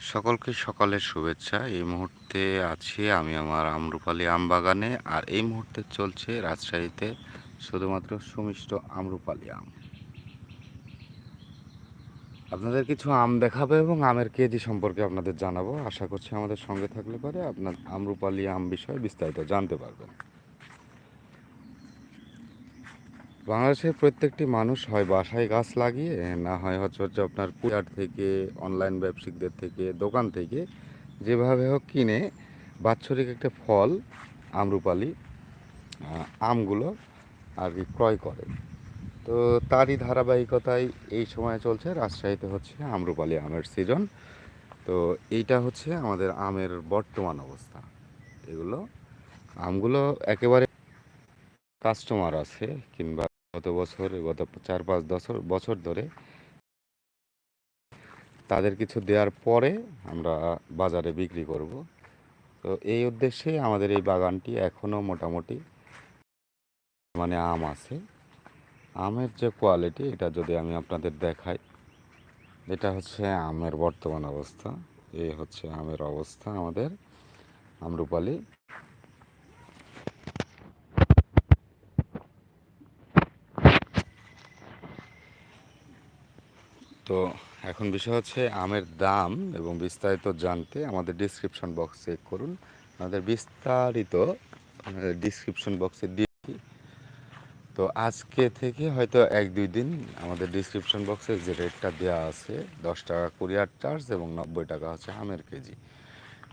সকলকে সকালের শুভেচ্ছা। এই মুহূর্তে আছি আমি আমার আমরুপালি আম বাগানে আর এই মুহূর্তে চলছে রাজশাহীতে শুধুমাত্র সুমিষ্ট আমরুপালি আম। আপনাদের কিছু আম দেখাবো এবং আমের কেজি সম্পর্কে আপনাদের জানাব। আশা করছি আমাদের সঙ্গে থাকলে পরে আপনার আমরুপালি আম বিষয়ে বিস্তারিত জানতে পারবেন। বাংলাদেশের প্রত্যেকটি মানুষ হয় বাসায় গাছ লাগিয়ে, না হয় হচ্ছে হচ্ছে আপনার কুরিয়ার থেকে অনলাইন ব্যবসায়িকদের থেকে, দোকান থেকে, যেভাবে হোক কিনে বাৎসরিক একটা ফল, আমরুপালি আমগুলো আর কি ক্রয় করে। তো তারই ধারাবাহিকতায় এই সময় চলছে রাজশাহীতে হচ্ছে আমরুপালি আমের সিজন তো এইটা হচ্ছে আমাদের আমের বর্তমান অবস্থা। এগুলো আমগুলো একেবারে কাস্টমার আছে কিংবা গত বছর, গত চার পাঁচ বছর বছর ধরে তাদের কিছু দেওয়ার পরে আমরা বাজারে বিক্রি করব। তো এই উদ্দেশ্যে আমাদের এই বাগানটি এখনও মোটামুটি মানে আম আছে। আমের যে কোয়ালিটি, এটা যদি আমি আপনাদের দেখাই, এটা হচ্ছে আমের বর্তমান অবস্থা। এই হচ্ছে আমের অবস্থা আমাদের, আমরুপালি। তো এখন বিষয় হচ্ছে আমের দাম এবং বিস্তারিত জানতে আমাদের ডিসক্রিপশন বক্স চেক করুন। আমাদের বিস্তারিত ডিসক্রিপশন বক্সে দিয়েছি তো আজকে থেকে হয়তো এক দুই দিন আমাদের ডিসক্রিপশন বক্সে যে রেটটা দেওয়া আছে, দশ টাকা কুরিয়ার চার্জ এবং নব্বই টাকা হচ্ছে আমের কেজি।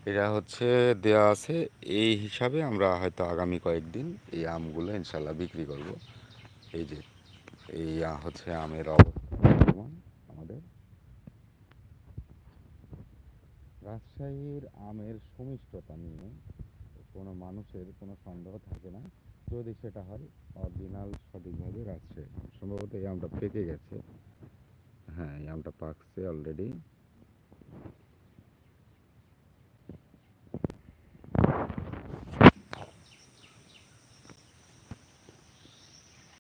এটা হচ্ছে দেওয়া আছে, এই হিসাবে আমরা হয়তো আগামী কয়েকদিন এই আমগুলো ইনশাল্লাহ বিক্রি করব। এই যে, এই হচ্ছে আমের অবস্থা বর্তমান আমাদের রাজশাহীর আমের সুমিষ্টতা নিয়ে কোনো মানুষের কোনো সন্দেহ থাকে না। যদি সেটা হয়, অরিজিনাল সঠিকভাবে রাজশাহী সম্ভবত এই আমটা পেকে গেছে। হ্যাঁ এই আমটা পাকছে অলরেডি